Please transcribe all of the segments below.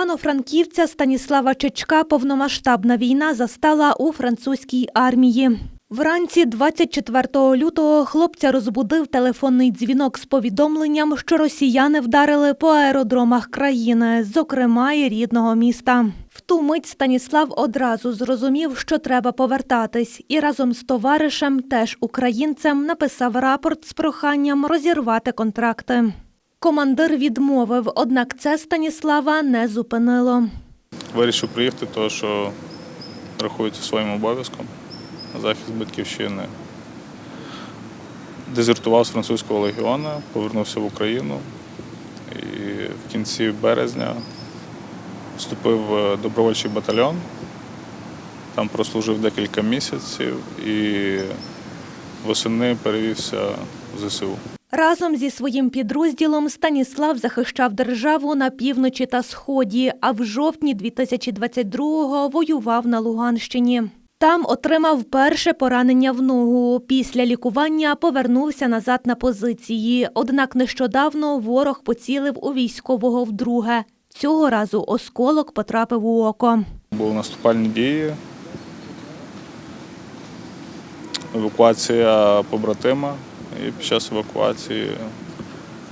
Івано-Франківця Станіслава Чечка повномасштабна війна застала у французькій армії. Вранці 24 лютого хлопця розбудив телефонний дзвінок з повідомленням, що росіяни вдарили по аеродромах країни, зокрема і рідного міста. В ту мить Станіслав одразу зрозумів, що треба повертатись, і разом з товаришем, теж українцем, написав рапорт з проханням розірвати контракти. Командир відмовив, однак це Станіслава не зупинило. Вирішив приїхати, тому що рахується своїм обов'язком на захист батьківщини. Дезертував з французького легіона, повернувся в Україну і в кінці березня вступив в добровольчий батальйон. Там прослужив декілька місяців і восени перевівся в ЗСУ. Разом зі своїм підрозділом Станіслав захищав державу на півночі та сході, а в жовтні 2022-го воював на Луганщині. Там отримав перше поранення в ногу. Після лікування повернувся назад на позиції. Однак нещодавно ворог поцілив у військового вдруге. Цього разу осколок потрапив у око. Були наступальні дії, евакуація побратима, і під час евакуації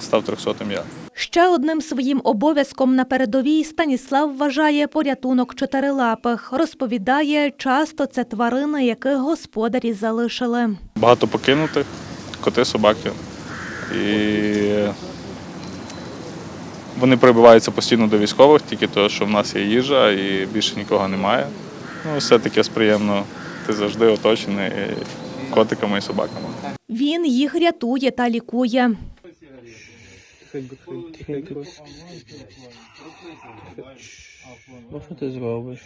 став 300 я. Ще одним своїм обов'язком на передовій Станіслав вважає порятунок чотирилапих. Розповідає, часто це тварини, яких господарі залишили. Багато покинутих, коти, собаки. І вони прибиваються постійно до військових, тільки тому, що в нас є їжа і більше нікого немає. Ну, все таке приємно. Ти завжди оточений котиками і собаками. Він їх рятує та лікує. Ну що ти зробиш?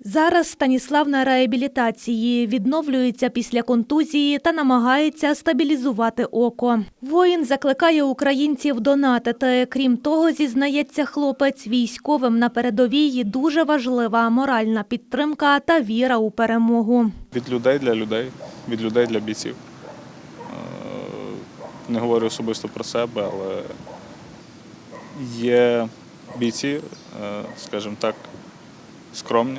Зараз Станіслав на реабілітації відновлюється після контузії та намагається стабілізувати око. Воїн закликає українців донатити. Крім того, зізнається хлопець військовим на передовій дуже важлива моральна підтримка та віра у перемогу. Від людей для людей, від людей для бійців. Е, Не говорю особисто про себе, але є бійці, е, скажімо так, скромні.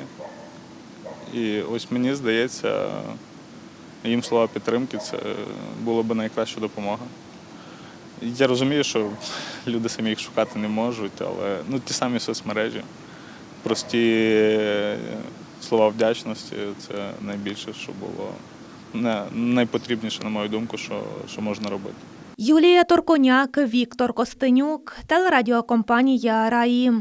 І ось мені здається, їм слова підтримки це була б найкраща допомога. Я розумію, що люди самі їх шукати не можуть, але ну, ті самі соцмережі, прості слова вдячності це найбільше, що було найпотрібніше, на мою думку, що, що можна робити. Юлія Торконяк, Віктор Костенюк, телерадіокомпанія Раї.